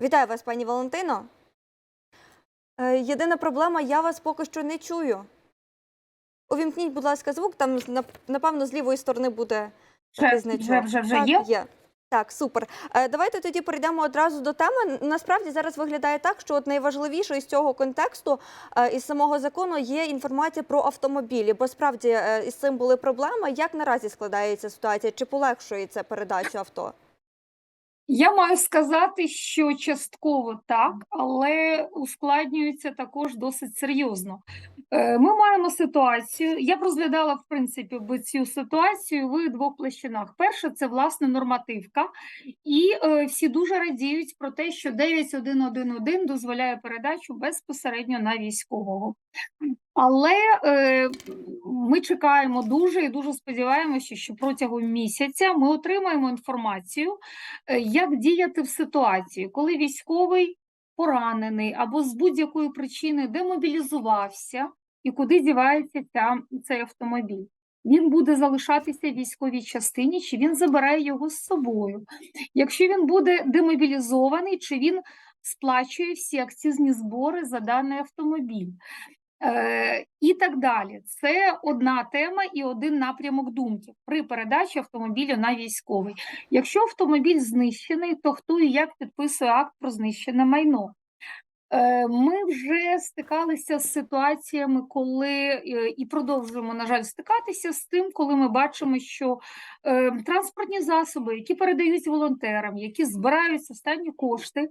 Вітаю вас, пані Валентино. Е, Єдина проблема, я вас поки що не чую. Увімкніть, будь ласка, звук, там напевно з лівої сторони буде Вже, вже, вже, вже так, є? є. Так, супер. Е, Давайте тоді перейдемо одразу до теми. Насправді зараз виглядає так, що от найважливіше із цього контексту, е, із самого закону, є інформація про автомобілі, бо справді із цим були проблеми. Як наразі складається ситуація? Чи полегшує це передачу авто? Я маю сказати, що частково так, але ускладнюється також досить серйозно. Е, Ми маємо ситуацію. Я б розглядала в принципі би цю ситуацію в двох площинах. Перше, це власне нормативка, і е, всі дуже радіють про те, що 9111 дозволяє передачу безпосередньо на військового. Але е, ми чекаємо дуже і дуже сподіваємося, що протягом місяця ми отримаємо інформацію, е, як діяти в ситуації, коли військовий поранений або з будь-якої причини демобілізувався, і куди дівається ця, цей автомобіль. Він буде залишатися в військовій частині, чи він забирає його з собою. Якщо він буде демобілізований, чи він сплачує всі акцизні збори за даний автомобіль. Е, і так далі. Це одна тема і один напрямок думки при передачі автомобілю на військовий. Якщо автомобіль знищений, то хто і як підписує акт про знищене майно? Е, Ми вже стикалися з ситуаціями, коли е, і продовжуємо, на жаль, стикатися з тим, коли ми бачимо, що транспортні засоби, які передають волонтерам, які збирають останні кошти,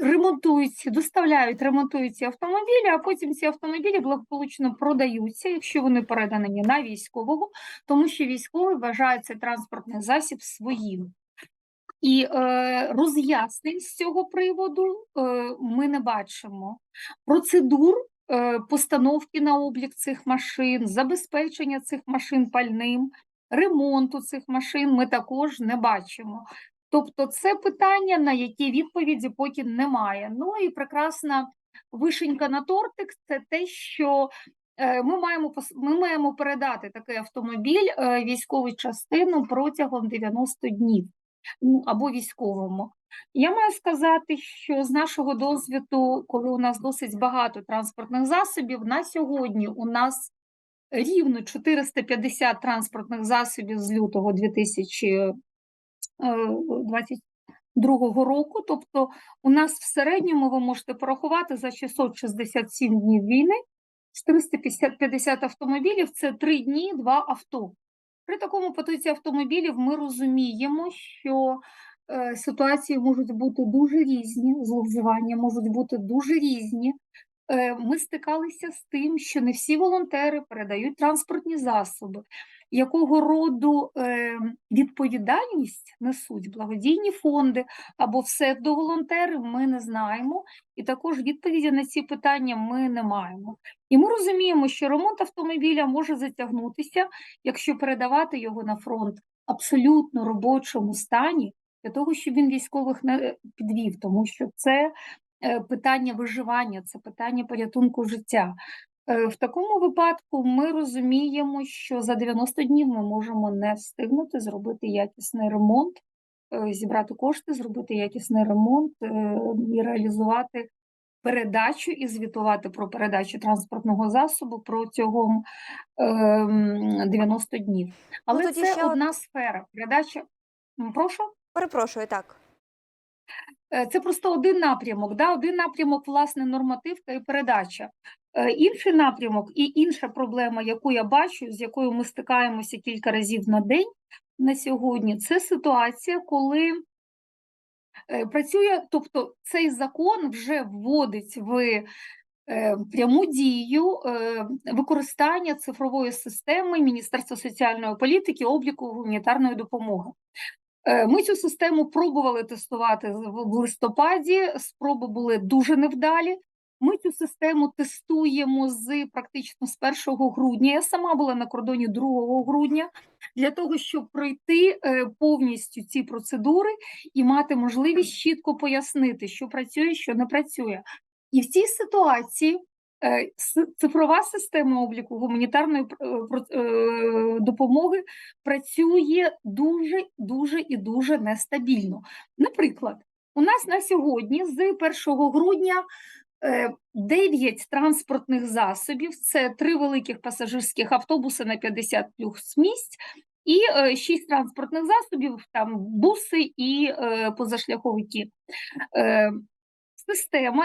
ремонтують, доставляють, ремонтують ці автомобілі, а потім ці автомобілі благополучно продаються, якщо вони передані на військового, тому що військовий вважає цей транспортний засіб своїм. І е, роз'яснень з цього приводу е, ми не бачимо. Процедур е, постановки на облік цих машин, забезпечення цих машин пальним, ремонту цих машин ми також не бачимо. Тобто, це питання, на які відповіді поки немає. Ну і прекрасна вишенька на тортик це те, що е, ми маємо ми маємо передати такий автомобіль е, військову частину протягом 90 днів ну, або військовому. Я маю сказати, що з нашого досвіду, коли у нас досить багато транспортних засобів, на сьогодні у нас рівно 450 транспортних засобів з лютого 2022 року. Тобто, у нас в середньому ви можете порахувати за 667 днів війни 450 автомобілів це 3 дні, 2 авто. При такому потоці автомобілів ми розуміємо, що е, ситуації можуть бути дуже різні, зловживання можуть бути дуже різні. Е, ми стикалися з тим, що не всі волонтери передають транспортні засоби. Якого роду е, відповідальність несуть благодійні фонди або псевдоволонтери, ми не знаємо, і також відповіді на ці питання ми не маємо. І ми розуміємо, що ремонт автомобіля може затягнутися, якщо передавати його на фронт абсолютно робочому стані, для того, щоб він військових не підвів, тому що це е, питання виживання, це питання порятунку життя. Е, В такому випадку ми розуміємо, що за 90 днів ми можемо не встигнути зробити якісний ремонт, е, зібрати кошти, зробити якісний ремонт е, і реалізувати передачу і звітувати про передачу транспортного засобу протягом ем, 90 днів. Але тоді це ще од- одна сфера. Передача. Прошу. Перепрошую, так. Це просто один напрямок, да? один напрямок, власне, нормативка і передача. Е, Інший напрямок і інша проблема, яку я бачу, з якою ми стикаємося кілька разів на день на сьогодні, це ситуація, коли е, працює, тобто цей закон вже вводить в е, пряму дію використання цифрової системи Міністерства соціальної політики обліку гуманітарної допомоги. Ми цю систему пробували тестувати в листопаді. Спроби були дуже невдалі. Ми цю систему тестуємо з практично з 1 грудня. Я сама була на кордоні 2 грудня для того, щоб пройти е, повністю ці процедури і мати можливість чітко пояснити, що працює, що не працює. І в цій ситуації Е, Цифрова система обліку гуманітарної е, допомоги працює дуже, дуже і дуже нестабільно. Наприклад, у нас на сьогодні з 1 грудня 9 транспортних засобів, це три великих пасажирських автобуси на 50 плюс місць, і е, 6 транспортних засобів, там буси і е, позашляховики. Е, Система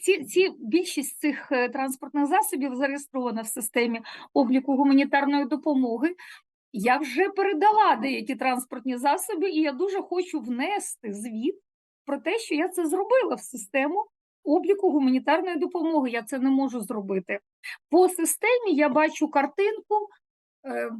ці, ці більшість цих е, транспортних засобів зареєстрована в системі обліку гуманітарної допомоги. Я вже передала деякі транспортні засоби, і я дуже хочу внести звіт про те, що я це зробила в систему обліку гуманітарної допомоги. Я це не можу зробити. По системі я бачу картинку. Е,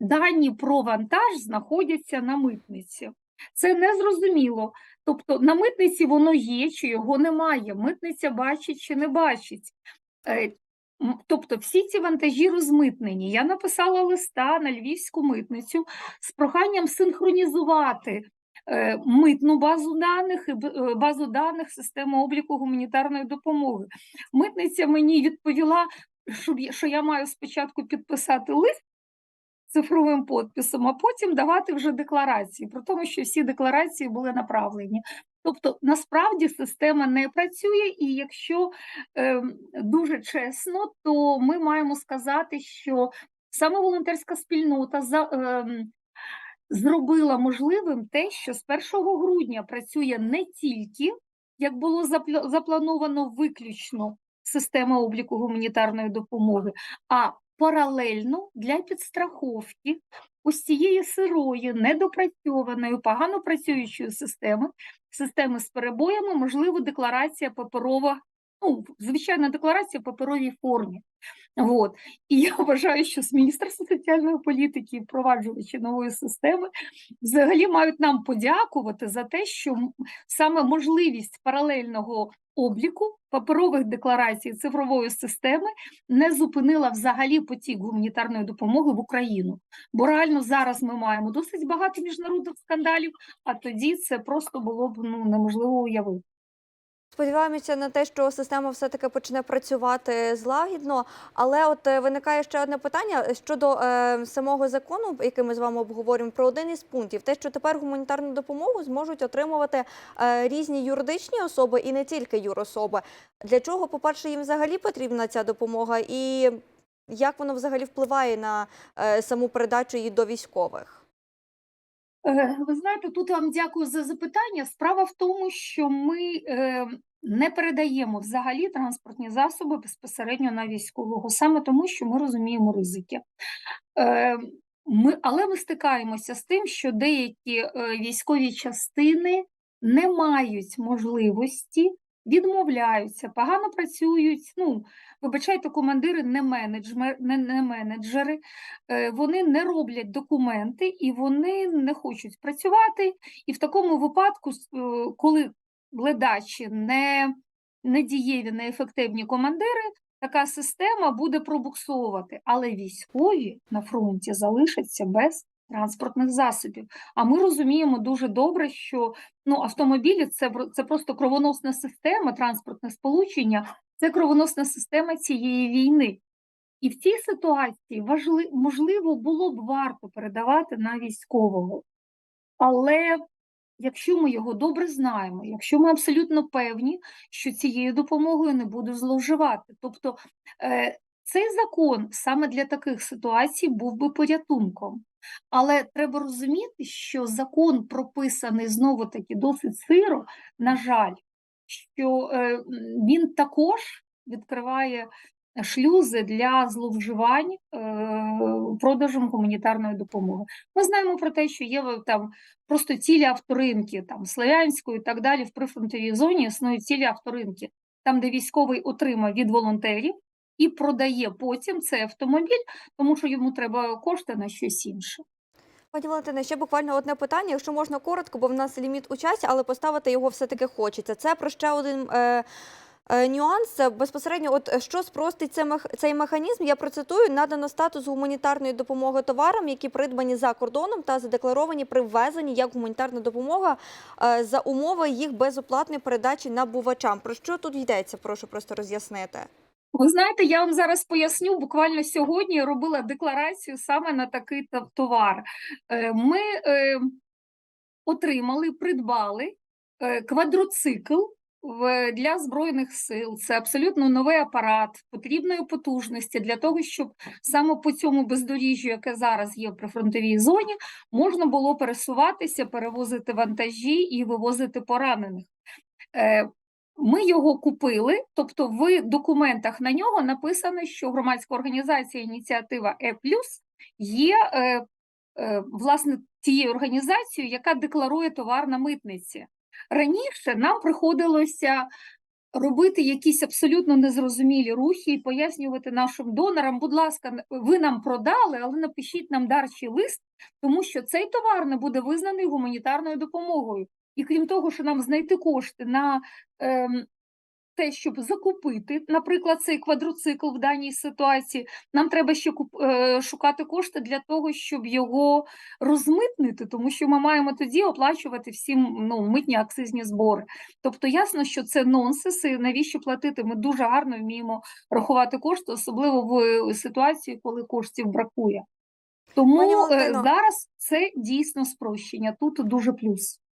дані про вантаж знаходяться на митниці. Це незрозуміло. Тобто на митниці воно є, чи його немає. Митниця бачить чи не бачить. Е, Тобто всі ці вантажі розмитнені. Я написала листа на львівську митницю з проханням синхронізувати митну базу даних і е, базу даних системи обліку гуманітарної допомоги. Митниця мені відповіла, що я маю спочатку підписати лист цифровим подписом, а потім давати вже декларації, про тому, що всі декларації були направлені. Тобто, насправді система не працює, і якщо е, дуже чесно, то ми маємо сказати, що саме волонтерська спільнота за, ем, зробила можливим те, що з 1 грудня працює не тільки, як було заплановано виключно система обліку гуманітарної допомоги, а паралельно для підстраховки ось цієї сирої, недопрацьованої, погано працюючої системи, системи з перебоями, можливо, декларація паперова, ну, звичайна декларація в паперовій формі. От. І я вважаю, що з Міністерства соціальної політики впроваджувачі нової системи взагалі мають нам подякувати за те, що саме можливість паралельного обліку паперових декларацій цифрової системи не зупинила взагалі потік гуманітарної допомоги в Україну. Бо реально зараз ми маємо досить багато міжнародних скандалів, а тоді це просто було б ну неможливо уявити. Сподіваємося на те, що система все-таки почне працювати злагідно. Але от е, виникає ще одне питання щодо е, самого закону, який ми з вами обговорюємо, про один із пунктів: те, що тепер гуманітарну допомогу зможуть отримувати е, різні юридичні особи і не тільки юрособи. Для чого, по-перше, їм взагалі потрібна ця допомога, і як воно взагалі впливає на е, саму передачу її до військових? Е, Ви знаєте, тут вам дякую за запитання. Справа в тому, що ми е, не передаємо взагалі транспортні засоби безпосередньо на військового, саме тому, що ми розуміємо ризики. Е, Ми, але ми стикаємося з тим, що деякі військові частини не мають можливості, відмовляються, погано працюють. Ну, вибачайте, командири не, менеджмер, не, не менеджери, е, вони не роблять документи і вони не хочуть працювати. І в такому випадку, е, коли ледачі не, не дієві, неефективні командири, така система буде пробуксовувати. Але військові на фронті залишаться без транспортних засобів. А ми розуміємо дуже добре, що ну, автомобілі це, це просто кровоносна система, транспортне сполучення, це кровоносна система цієї війни. І в цій ситуації важли, можливо було б варто передавати на військового. Але якщо ми його добре знаємо, якщо ми абсолютно певні, що цією допомогою не буде зловживати. Тобто е, цей закон саме для таких ситуацій був би порятунком. Але треба розуміти, що закон прописаний знову таки досить сиро, на жаль, що е, він також відкриває шлюзи для зловживань е, продажем гуманітарної допомоги. Ми знаємо про те, що є е, там просто цілі авторинки, там Слов'янської і так далі, в прифронтовій зоні існують цілі авторинки, там, де військовий отримав від волонтерів і продає потім цей автомобіль, тому що йому треба кошти на щось інше. Пані Валентина, ще буквально одне питання, якщо можна коротко, бо в нас ліміт у часі, але поставити його все-таки хочеться. Це про ще один е, Е, Нюанс безпосередньо, от е, що спростить цей механізм, я процитую, надано статус гуманітарної допомоги товарам, які придбані за кордоном та задекларовані при ввезенні як гуманітарна допомога е, за умови їх безоплатної передачі набувачам. Про що тут йдеться? Прошу просто роз'яснити. Ви знаєте, я вам зараз поясню. Буквально сьогодні я робила декларацію саме на такий товар. Е, Ми е, отримали, придбали е, квадроцикл для Збройних сил. Це абсолютно новий апарат потрібної потужності для того, щоб саме по цьому бездоріжжю, яке зараз є в прифронтовій зоні, можна було пересуватися, перевозити вантажі і вивозити поранених. Ми його купили, тобто в документах на нього написано, що громадська організація ініціатива Е є е, е, власне тією організацією, яка декларує товар на митниці. Раніше нам приходилося робити якісь абсолютно незрозумілі рухи і пояснювати нашим донорам, будь ласка, ви нам продали, але напишіть нам дарчий лист, тому що цей товар не буде визнаний гуманітарною допомогою. І крім того, що нам знайти кошти на ем, те, щоб закупити, наприклад, цей квадроцикл в даній ситуації, нам треба ще куп, е, шукати кошти для того, щоб його розмитнити, тому що ми маємо тоді оплачувати всім ну, митні акцизні збори. Тобто ясно, що це нонсенс, і навіщо платити? Ми дуже гарно вміємо рахувати кошти, особливо в ситуації, коли коштів бракує. Тому е, зараз це дійсно спрощення. Тут дуже плюс.